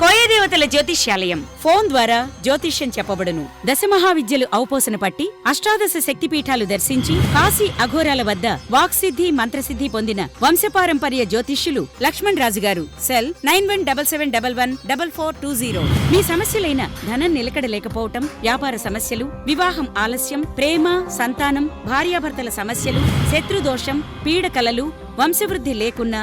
కోయదేవతల జ్యోతిష్యాలయం. ఫోన్ ద్వారా జ్యోతిష్యం చెప్పబడును. దశ మహావిద్యలు అవపోసన పట్టి అష్టాదశ శక్తిపీఠాలు దర్శించి కాశీ అఘోరాల వద్ద వాక్సిద్ధి మంత్రసిద్ధి పొందిన వంశపారంపర్య జ్యోతిష్యులు లక్ష్మణ్ రాజు గారు cell nine one double seven double one double four two zero. మీ సమస్యలైన ధనం నిలకడ లేకపోవటం వ్యాపార సమస్యలు వివాహం ఆలస్యం ప్రేమ సంతానం భార్యాభర్తల సమస్యలు శత్రుదోషం పీడకలలు వంశవృద్ధి లేకున్నా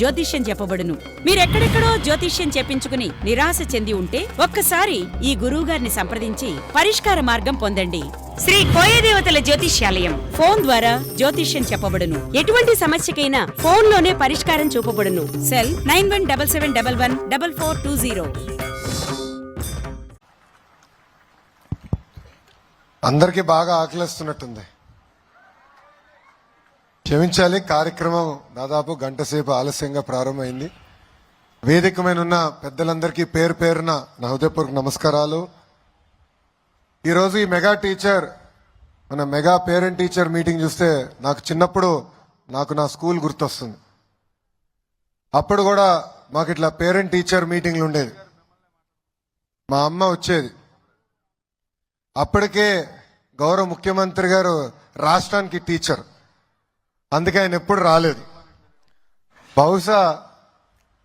జ్యోతిష్యం చెప్పబడును. మీరెక్కడెక్కడో జ్యోతిష్యం చెప్పించుకుని నిరాశ చెంది ఉంటే ఒక్కసారి ఈ గురువుగారిని సంప్రదించి పరిష్కార మార్గం పొందండి. శ్రీ కోయదేవతల జ్యోతిష్యాలయం ఫోన్ ద్వారా జ్యోతిష్యం చెప్పబడును. ఎటువంటి సమస్యకైనా ఫోన్లోనే పరిష్కారం చూపబడును. Cell nine one double seven double one double four two zero. అందరికీ బాగా ఆకలిస్తున్నట్టుంది. క్షమించాలి. కార్యక్రమం దాదాపు గంట సేపు ఆలస్యంగా ప్రారంభమైంది. వేదిక మీద ఉన్న పెద్దలందరికీ పేరు పేరున నా హృదయపూర్వక నమస్కారాలు. ఈరోజు ఈ మెగా టీచర్ మన మెగా పేరెంట్ టీచర్ మీటింగ్ చూస్తే నాకు చిన్నప్పుడు నాకు నా స్కూల్ గుర్తొస్తుంది. అప్పుడు కూడా మాకు ఇట్లా పేరెంట్ టీచర్ మీటింగ్లు ఉండేది మా అమ్మ వచ్చేది. అప్పటికే గౌరవ ముఖ్యమంత్రి గారు రాష్ట్రానికి టీచర్. అందుకే ఆయన ఎప్పుడు రాలేదు. బహుశా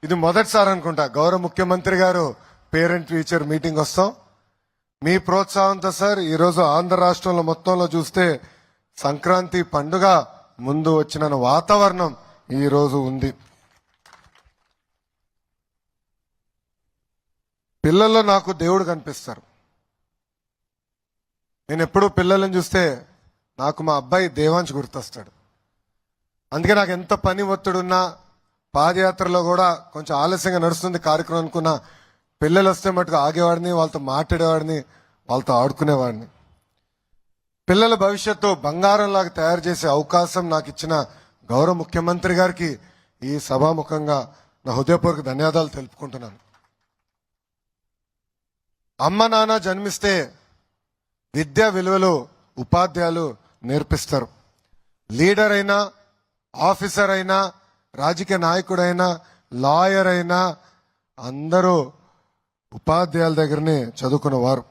ఇది మొదటిసారి అనుకుంటా. గౌరవ ముఖ్యమంత్రి గారు పేరెంట్ టీచర్ మీటింగ్ వస్తాం. మీ ప్రోత్సాహంతో సార్ ఈరోజు ఆంధ్ర రాష్ట్రంలో మొత్తంలో చూస్తే సంక్రాంతి పండుగ ముందు వచ్చిన వాతావరణం ఈరోజు ఉంది. పిల్లల్లో నాకు దేవుడు కనిపిస్తారు. నేను ఎప్పుడూ పిల్లలను చూస్తే నాకు మా అబ్బాయి దేవాంశ్ గుర్తొస్తాడు. అందుకే నాకు ఎంత పని ఒత్తిడున్నా పాదయాత్రలో కూడా కొంచెం ఆలస్యంగా నడుస్తుంది కార్యక్రమం అనుకున్న పిల్లలు వస్తే మటుకు ఆగేవాడిని వాళ్ళతో మాట్లాడేవాడిని వాళ్ళతో ఆడుకునేవాడిని. పిల్లల భవిష్యత్తు బంగారంలాగా తయారు చేసే అవకాశం నాకు ఇచ్చిన గౌరవ ముఖ్యమంత్రి గారికి ఈ సభాముఖంగా నా హృదయపూర్వక ధన్యవాదాలు తెలుపుకుంటున్నాను. అమ్మ నాన్న జన్మిస్తే విద్యా విలువలు ఉపాధ్యాయులు నేర్పిస్తారు. లీడర్ అయినా ఆఫీసర్ అయినా రాజకీయ నాయకుడైనా లాయర్ అయినా అందరూ ఉపాధ్యాయుల దగ్గరనే చదువుకున్నవారు.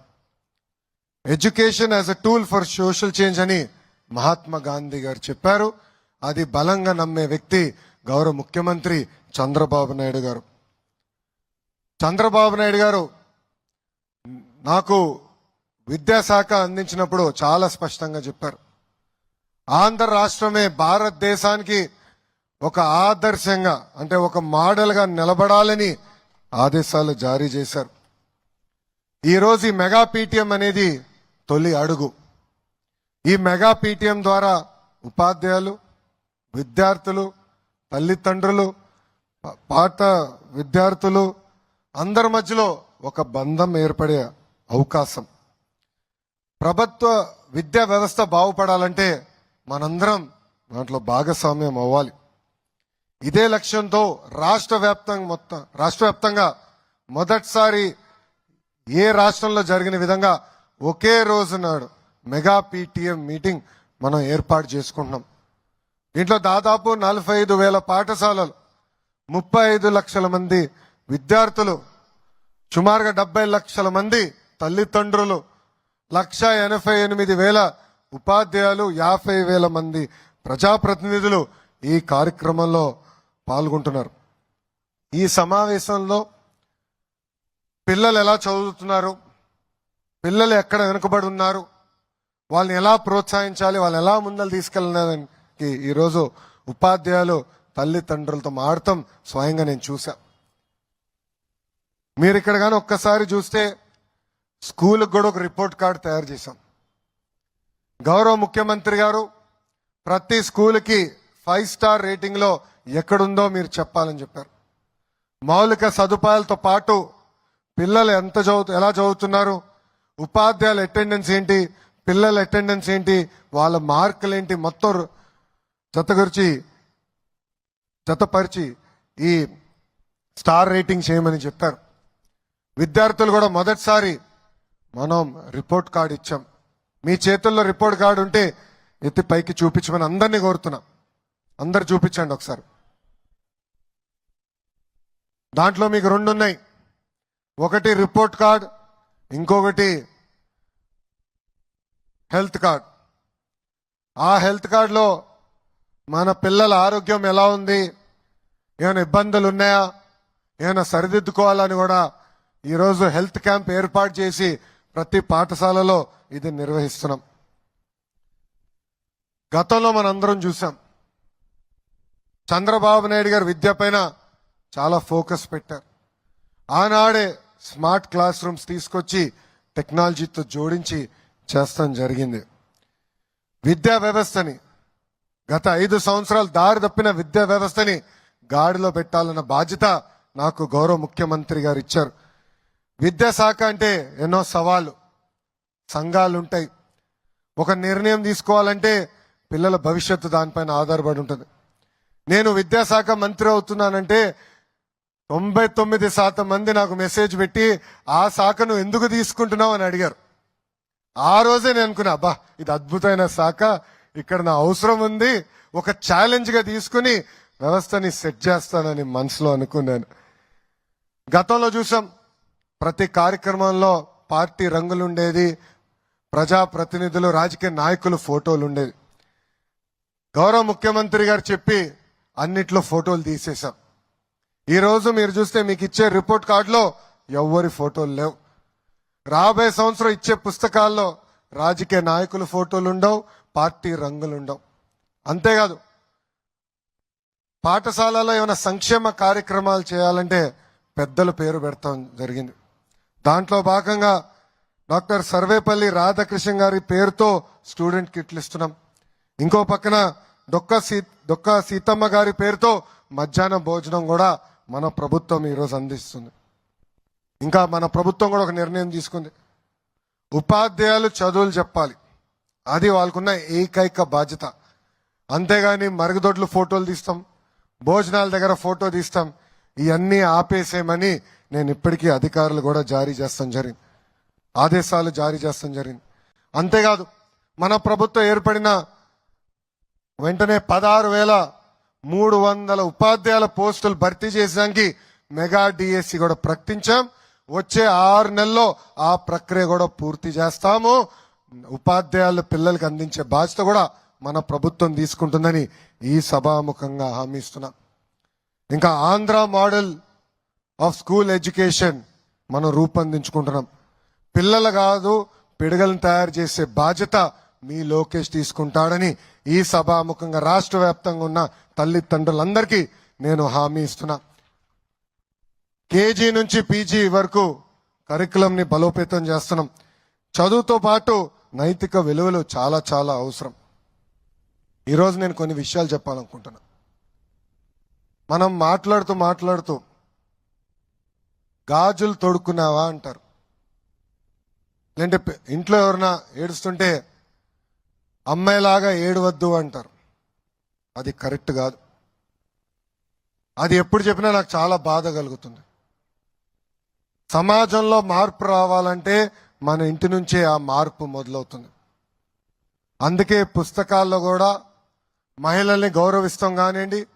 Education as a tool for social change అని మహాత్మా గాంధీ గారు చెప్పారు. అది బలంగా నమ్మే వ్యక్తి గౌరవ ముఖ్యమంత్రి చంద్రబాబు నాయుడు గారు. చంద్రబాబు నాయుడు గారు నాకు విద్యాశాఖ అందించినప్పుడు చాలా స్పష్టంగా చెప్పారు. ఆంధ్ర రాష్ట్రమే భారతదేశానికి ఒక ఆదర్శంగా అంటే ఒక మోడల్గా నిలబడాలని ఆదేశాలు జారీ చేశారు. ఈరోజు ఈ మెగా పీటీఎం అనేది తొలి అడుగు. ఈ మెగా పీటీఎం ద్వారా ఉపాధ్యాయులు విద్యార్థులు తల్లిదండ్రులు పాత విద్యార్థులు అందరి మధ్యలో ఒక బంధం ఏర్పడే అవకాశం. ప్రభుత్వ విద్యా వ్యవస్థ బాగుపడాలంటే మనందరం దాంట్లో భాగస్వామ్యం అవ్వాలి. ఇదే లక్ష్యంతో రాష్ట్ర వ్యాప్తంగా మొత్తం రాష్ట్ర వ్యాప్తంగా మొదటిసారి ఏ రాష్ట్రంలో జరిగిన విధంగా ఒకే రోజు నాడు మెగా పీటీఎం మీటింగ్ మనం ఏర్పాటు చేసుకుంటున్నాం. దీంట్లో దాదాపు నలభై ఐదు వేల పాఠశాలలు ముప్పై ఐదు లక్షల మంది విద్యార్థులు సుమారుగా డెబ్బై లక్షల మంది తల్లిదండ్రులు లక్ష ఎనభై ఎనిమిది వేల ఉపాధ్యాయులు యాభై వేల మంది ప్రజాప్రతినిధులు ఈ కార్యక్రమంలో పాల్గొంటున్నారు. ఈ సమావేశంలో పిల్లలు ఎలా చదువుతున్నారు? పిల్లలు ఎక్కడ వెనుకబడి ఉన్నారు? వాళ్ళని ఎలా ప్రోత్సహించాలి? వాళ్ళని ఎలా ముందలు తీసుకెళ్ళడానికి ఈరోజు ఉపాధ్యాయులు తల్లిదండ్రులతో మాడటం స్వయంగా నేను చూసా మీరు ఇక్కడ కానీ ఒక్కసారి చూస్తే స్కూల్కి కూడా ఒక రిపోర్ట్ కార్డ్ తయారు చేశాం. గౌరవ ముఖ్యమంత్రి గారు ప్రతి స్కూల్కి ఫైవ్ స్టార్ రేటింగ్లో ఎక్కడుందో మీరు చెప్పాలని చెప్పారు. మౌలిక సదుపాయాలతో పాటు పిల్లలు ఎంత చదువు ఎలా చదువుతున్నారు ఉపాధ్యాయుల అటెండెన్స్ ఏంటి పిల్లల అటెండెన్స్ ఏంటి వాళ్ళ మార్కులు ఏంటి మొత్తం జతగురిచి జతపరిచి ఈ స్టార్ రేటింగ్ చేయమని చెప్పారు. విద్యార్థులు కూడా మొదటిసారి మనం రిపోర్ట్ కార్డు ఇచ్చాం. మీ చేతుల్లో రిపోర్ట్ కార్డు ఉంటే ఎత్తి పైకి చూపించమని అందరినీ కోరుతున్నా. అందరు చూపించండి ఒకసారి. దాంట్లో మీకు రెండు ఉన్నాయి. ఒకటి రిపోర్ట్ కార్డ్ ఇంకొకటి హెల్త్ కార్డ్ ఆ హెల్త్ కార్డులో మన పిల్లల ఆరోగ్యం ఎలా ఉంది? ఏమైనా ఇబ్బందులు ఉన్నాయా? ఏమైనా సరిదిద్దుకోవాలని కూడా ఈరోజు హెల్త్ క్యాంప్ ఏర్పాటు చేసి ప్రతి పాఠశాలలో ఇది నిర్వహిస్తున్నాం. గతంలో మనందరం చూసాం చంద్రబాబు నాయుడు గారు విద్యపైన చాలా ఫోకస్ పెట్టారు. ఆనాడే స్మార్ట్ క్లాస్ రూమ్స్ తీసుకొచ్చి టెక్నాలజీతో జోడించి చేస్తాం జరిగింది. విద్యా వ్యవస్థని గత ఐదు సంవత్సరాలు దారి తప్పిన విద్యా వ్యవస్థని గాడిలో పెట్టాలన్న బాధ్యత నాకు గౌరవ ముఖ్యమంత్రి గారు ఇచ్చారు. విద్యాశాఖ అంటే ఎన్నో సవాళ్ళు సంఘాలు ఉంటాయి ఒక నిర్ణయం తీసుకోవాలంటే పిల్లల భవిష్యత్తు దానిపైన ఆధారపడి ఉంటుంది. నేను విద్యాశాఖ మంత్రి అవుతున్నానంటే తొంభై తొమ్మిది శాతం మంది నాకు మెసేజ్ పెట్టి ఆ శాఖను ఎందుకు తీసుకుంటున్నావు? అని అడిగారు. ఆ రోజే నేను అనుకున్నా అబ్బా ఇది అద్భుతమైన శాఖ. ఇక్కడ నా అవసరం ఉంది. ఒక ఛాలెంజ్గా తీసుకుని వ్యవస్థని సెట్ చేస్తానని మనసులో అనుకున్నాను. గతంలో చూసాం ప్రతి కార్యక్రమంలో పార్టీ రంగులు ఉండేది ప్రజా ప్రతినిధులు రాజకీయ నాయకులు ఫోటోలు ఉండేది గౌరవ ముఖ్యమంత్రి గారు చెప్పి అన్నిట్లో ఫోటోలు తీసేశాం. ఈరోజు మీరు చూస్తే మీకు ఇచ్చే రిపోర్ట్ కార్డులో ఎవ్వరి ఫోటోలు లేవు. రాబోయే సంవత్సరం ఇచ్చే పుస్తకాల్లో రాజకీయ నాయకుల ఫోటోలు ఉండవు పార్టీ రంగులు ఉండవు అంతేకాదు పాఠశాలలో ఏమైనా సంక్షేమ కార్యక్రమాలు చేయాలంటే పెద్దల పేరు పెడతాం జరిగింది. దాంట్లో భాగంగా డాక్టర్ సర్వేపల్లి రాధాకృష్ణ గారి పేరుతో స్టూడెంట్ కిట్లు ఇస్తున్నాం. ఇంకో పక్కన డొక్క సీ దొక్క సీతమ్మ గారి పేరుతో మధ్యాహ్న భోజనం కూడా మన ప్రభుత్వం ఈరోజు అందిస్తుంది. ఇంకా మన ప్రభుత్వం కూడా ఒక నిర్ణయం తీసుకుంది. ఉపాధ్యాయులు చదువులు చెప్పాలి. అది వాళ్ళకున్న ఏకైక బాధ్యత. అంతేగాని మరుగుదొడ్లు ఫోటోలు తీస్తాం. భోజనాల దగ్గర ఫోటో తీస్తాం. ఇవన్నీ ఆపేసేమని నేను ఇప్పటికీ అధికారులు కూడా జారీ చేస్తాం జరిగింది. ఆదేశాలు జారీ చేస్తాం జరిగింది. అంతేకాదు మన ప్రభుత్వం ఏర్పడిన వెంటనే పదహారు వేల మూడు వందల ఉపాధ్యాయుల పోస్టులు భర్తీ చేసేదానికి మెగా డిఎస్సి కూడా ప్రకటించాం. వచ్చే ఆరు నెలల్లో ఆ ప్రక్రియ కూడా పూర్తి చేస్తాము. ఉపాధ్యాయుల పిల్లలకు అందించే బాధ్యత కూడా మన ప్రభుత్వం తీసుకుంటుందని ఈ సభాముఖంగా హామీ ఇస్తున్నా. ఇంకా Andhra model of school education మనం రూపొందించుకుంటున్నాం. పిల్లలు కాదు పిడగలను తయారు చేసే బాధ్యత మీ లోకేష్ తీసుకుంటాడని ఈ సభాముఖంగా రాష్ట్ర వ్యాప్తంగా ఉన్న తల్లిదండ్రులందరికీ నేను హామీ ఇస్తున్నా. కేజీ నుంచి పీజీ వరకు కరికులంని బలోపేతం చేస్తున్నాం. చదువుతో పాటు నైతిక విలువలు చాలా చాలా అవసరం. ఈరోజు నేను కొన్ని విషయాలు చెప్పాలనుకుంటున్నా. మనం మాట్లాడుతూ మాట్లాడుతూ గాజులు తొడుక్కున్నావా అంటారు. లేదంటే ఇంట్లో ఎవరైనా ఏడుస్తుంటే అమ్మాయిలాగా ఏడవద్దు అంటారు. అది కరెక్ట్ కాదు. అది ఎప్పుడు చెప్పినా నాకు చాలా బాధ కలుగుతుంది. సమాజంలో మార్పు రావాలంటే మన ఇంటి నుంచే ఆ మార్పు మొదలవుతుంది. అందుకే పుస్తకాల్లో కూడా మహిళల్ని గౌరవిస్తాం కానివ్వండి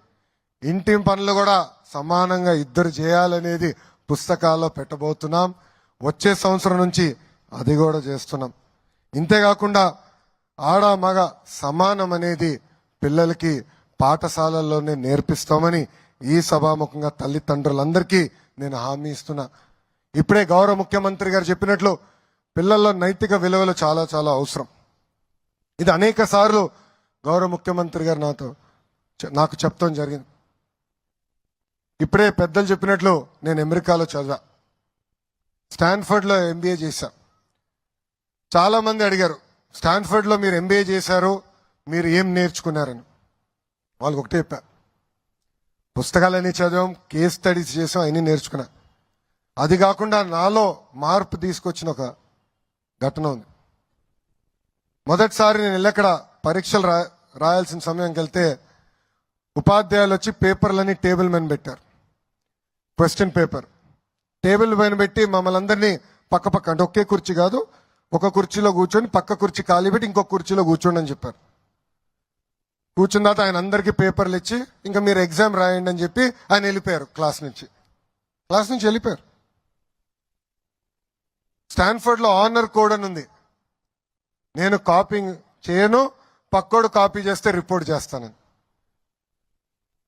ఇంటి పనులు కూడా సమానంగా ఇద్దరు చేయాలనేది పుస్తకాల్లో పెట్టబోతున్నాం. వచ్చే సంవత్సరం నుంచి అది కూడా చేస్తున్నాం. ఇంతేకాకుండా ఆడ మగ సమానం అనేది పిల్లలకి పాఠశాలల్లోనే నేర్పిస్తామని ఈ సభాముఖంగా తల్లిదండ్రులందరికీ నేను హామీ ఇస్తున్నా. ఇప్పుడే గౌరవ ముఖ్యమంత్రి గారు చెప్పినట్లు పిల్లల్లో నైతిక విలువలు చాలా చాలా అవసరం. ఇది అనేక సార్లు గౌరవ ముఖ్యమంత్రి గారు నాతో నాకు చెప్తాం జరిగింది. ఇప్పుడే పెద్దలు చెప్పినట్లు నేను అమెరికాలో చదివా. స్టాన్ఫర్డ్లో ఎంబీఏ చేశా. చాలా మంది అడిగారు స్టాన్ఫర్డ్లో మీరు ఎంబీఏ చేశారు మీరు ఏం నేర్చుకున్నారని? వాళ్ళకి ఒకటే చెప్పా పుస్తకాలన్నీ చదివాం కేస్ స్టడీస్ చేసాం అన్నీ నేర్చుకున్నా. అది కాకుండా నాలో మార్పు తీసుకొచ్చిన ఒక ఘటన ఉంది. మొదటిసారి నేను వెళ్ళక్కడ పరీక్షలు రా రాయాల్సిన సమయంకి వెళ్తే ఉపాధ్యాయులు వచ్చి పేపర్లన్నీ టేబుల్ మీద పెట్టారు. క్వశ్చన్ పేపర్ టేబుల్ పైన పెట్టి మమ్మల్ని అందరినీ పక్క పక్క అంటే ఒకే కుర్చీ కాదు ఒక కుర్చీలో కూర్చొని పక్క కుర్చీ ఖాళీ పెట్టి ఇంకొక కుర్చీలో కూర్చోండి అని చెప్పారు. కూర్చున్న తర్వాత ఆయన అందరికీ పేపర్లు ఇచ్చి ఇంకా మీరు ఎగ్జామ్ రాయండి అని చెప్పి ఆయన వెళ్ళిపోయారు క్లాస్ నుంచి. క్లాస్ నుంచి వెళ్ళిపోయారు. స్టాన్ఫర్డ్లో ఆనర్ కోడ్ అని ఉంది. నేను కాపింగ్ చేయను పక్కోడు కాపీ చేస్తే రిపోర్ట్ చేస్తానని.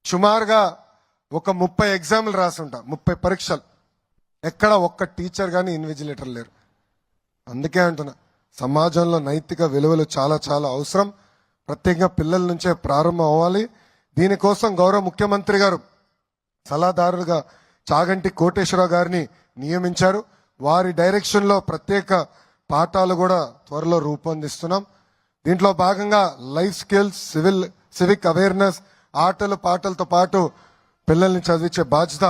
సుమారుగా ఒక ముప్పై ఎగ్జామ్లు రాసుంటా ముప్పై పరీక్షలు. ఎక్కడ ఒక్క టీచర్ కానీ ఇన్విజిలేటర్ లేరు. అందుకే అంటున్నా సమాజంలో నైతిక విలువలు చాలా చాలా అవసరం. ప్రత్యేకంగా పిల్లల నుంచే ప్రారంభం అవ్వాలి. దీనికోసం గౌరవ ముఖ్యమంత్రి గారు సలహాదారులుగా చాగంటి కోటేశ్వరరావు గారిని నియమించారు. వారి డైరెక్షన్లో ప్రత్యేక పాఠాలు కూడా త్వరలో రూపొందిస్తున్నాం. దీంట్లో భాగంగా life skills civil civic awareness ఆటలు పాటలతో పాటు పిల్లల్ని చదివించే బాధ్యత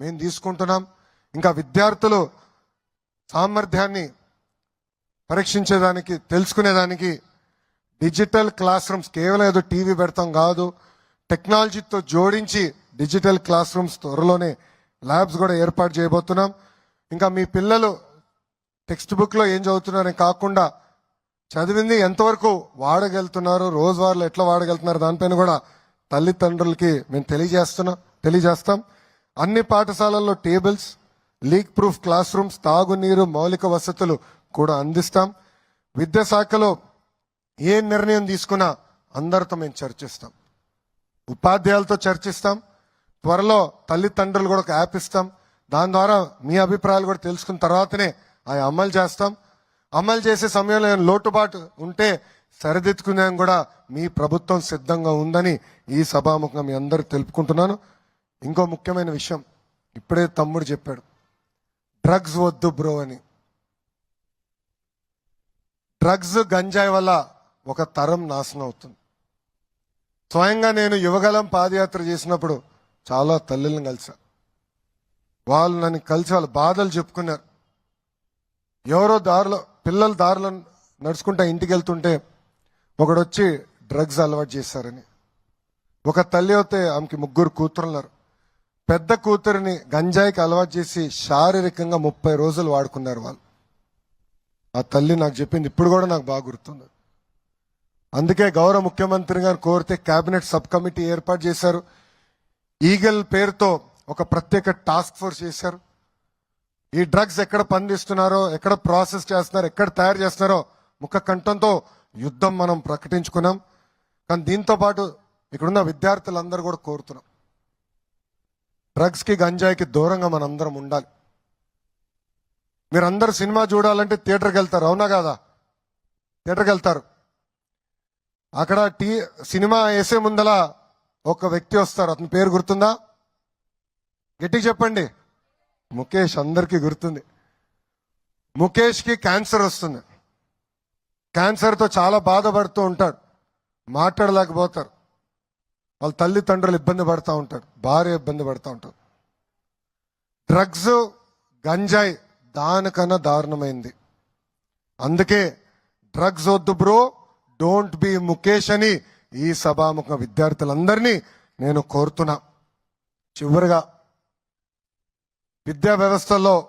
మేము తీసుకుంటున్నాం. ఇంకా విద్యార్థులు సామర్థ్యాన్ని పరీక్షించేదానికి తెలుసుకునేదానికి డిజిటల్ క్లాస్ రూమ్స్ కేవలం ఏదో టీవీ పెడతాం కాదు. టెక్నాలజీతో జోడించి డిజిటల్ క్లాస్ రూమ్స్ త్వరలోనే ల్యాబ్స్ కూడా ఏర్పాటు చేయబోతున్నాం. ఇంకా మీ పిల్లలు టెక్స్ట్ బుక్లో ఏం చదువుతున్నారని కాకుండా చదివింది ఎంతవరకు వాడగలుగుతున్నారు రోజువారీలో ఎట్లా వాడగలుగుతున్నారు దానిపైన కూడా తల్లిదండ్రులకి మేము తెలియజేస్తున్నాం తెలియజేస్తాం. అన్ని పాఠశాలల్లో tables leak proof classrooms తాగునీరు మౌలిక వసతులు కూడా అందిస్తాం. విద్యాశాఖలో ఏ నిర్ణయం తీసుకున్నా అందరితో మేము చర్చిస్తాం. ఉపాధ్యాయులతో చర్చిస్తాం. త్వరలో తల్లిదండ్రులు కూడా ఒక యాప్ ఇస్తాం. దాని ద్వారా మీ అభిప్రాయాలు కూడా తెలుసుకున్న తర్వాతనే అవి అమలు చేస్తాం. అమలు చేసే సమయంలో ఏమైనా లోటుబాటు ఉంటే సరిదిద్దుకునేందుకు కూడా మీ ప్రభుత్వం సిద్ధంగా ఉందని ఈ సభాముఖంగా మీ అందరూ తెలుపుకుంటున్నాను. ఇంకో ముఖ్యమైన విషయం ఇప్పుడే తమ్ముడు చెప్పాడు. డ్రగ్స్ వద్దు బ్రో అని. డ్రగ్స్ గంజాయి వల్ల ఒక తరం నాశనం అవుతుంది. స్వయంగా నేను యువగలం పాదయాత్ర చేసినప్పుడు చాలా తల్లులను కలిసా. వాళ్ళు నన్ను కలిసి వాళ్ళ బాధలు చెప్పుకున్నారు. ఎవరో దారిలో పిల్లలు దారిలో నడుచుకుంటా ఇంటికి వెళ్తుంటే ఒకడు వచ్చి డ్రగ్స్ అలవాటు చేశారని. ఒక తల్లి అయితే ఆమెకి ముగ్గురు కూతురున్నారు. పెద్ద కూతురిని గంజాయికి అలవాటు చేసి శారీరకంగా ముప్పై రోజులు వాడుకున్నారు వాళ్ళు. ఆ తల్లి నాకు చెప్పింది ఇప్పుడు కూడా నాకు బాగా గుర్తుంది. అందుకే గౌరవ ముఖ్యమంత్రి గారు కోరితే కేబినెట్ సబ్ కమిటీ ఏర్పాటు చేశారు. ఈగల్ పేరుతో ఒక ప్రత్యేక టాస్క్ ఫోర్స్ చేశారు. ఈ డ్రగ్స్ ఎక్కడ పండిస్తున్నారో ఎక్కడ ప్రాసెస్ చేస్తున్నారో ఎక్కడ తయారు చేస్తున్నారో ముఖ కంఠంతో యుద్ధం మనం ప్రకటించుకున్నాం. కానీ దీంతో పాటు ఇక్కడున్న విద్యార్థులందరూ కూడా కోరుతున్నాం. డ్రగ్స్కి గంజాయికి దూరంగా మనందరం ఉండాలి. మీరందరూ సినిమా చూడాలంటే థియేటర్కి వెళ్తారు. అవునా కాదా? థియేటర్కి వెళ్తారు. అక్కడ టీ సినిమా వేసే ముందల ఒక వ్యక్తి వస్తారు. అతని పేరు గుర్తుందా? గట్టిగా చెప్పండి. ముఖేష్ అందరికీ గుర్తుంది. ముఖేష్కి క్యాన్సర్ వస్తుంది. క్యాన్సర్తో చాలా బాధపడుతూ ఉంటాడు మాట్లాడలేకపోతారు. వాళ్ళ తల్లిదండ్రులు ఇబ్బంది పడుతూ ఉంటారు. భార్య ఇబ్బంది పడుతూ ఉంటారు. డ్రగ్స్ గంజాయి దానికన్నా దారుణమైంది. అందుకే డ్రగ్స్ వద్దు బ్రో డోంట్ బి ముఖేష్ అని ఈ సభాముఖ విద్యార్థులందరినీ నేను కోరుతున్నా. చివరిగా విద్యా వ్యవస్థలో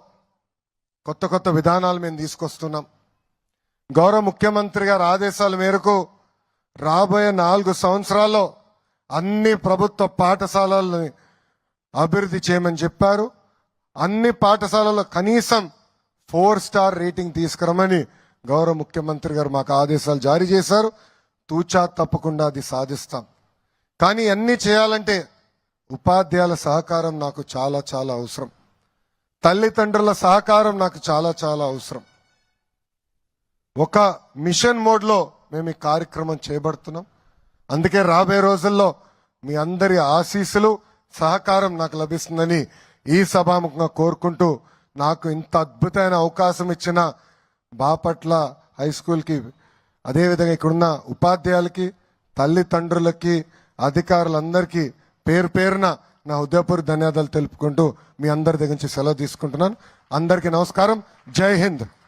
కొత్త కొత్త విధానాలు మేము తీసుకొస్తున్నాం. గౌరవ ముఖ్యమంత్రి గారి ఆదేశాల మేరకు రాబోయే నాలుగు సంవత్సరాల్లో అన్ని ప్రభుత్వ పాఠశాలల్ని అభివృద్ధి చేయమని చెప్పారు. అన్ని పాఠశాలల్లో కనీసం ఫోర్ స్టార్ రేటింగ్ తీసుకురమని గౌరవ ముఖ్యమంత్రి గారు మాకు ఆదేశాలు జారీ చేశారు. తూచా తప్పకుండా అది సాధిస్తాం. కానీ అన్ని చేయాలంటే ఉపాధ్యాయుల సహకారం నాకు చాలా చాలా అవసరం. తల్లిదండ్రుల సహకారం నాకు చాలా చాలా అవసరం. ఒక మిషన్ మోడ్లో మేము ఈ కార్యక్రమం చేపడుతున్నాం. అందుకే రాబోయే రోజుల్లో మీ అందరి ఆశీస్సులు సహకారం నాకు లభిస్తుందని ఈ సభాముఖంగా కోరుకుంటూ నాకు ఇంత అద్భుతమైన అవకాశం ఇచ్చిన బాపట్ల హై స్కూల్కి అదేవిధంగా ఇక్కడున్న ఉపాధ్యాయులకి తల్లిదండ్రులకి అధికారులందరికీ పేరు పేరున నా ఉదయపూర్ ధన్యవాదాలు తెలుపుకుంటూ మీ అందరి దగ్గర నుంచి సెలవు తీసుకుంటున్నాను. అందరికీ నమస్కారం. జై హింద్.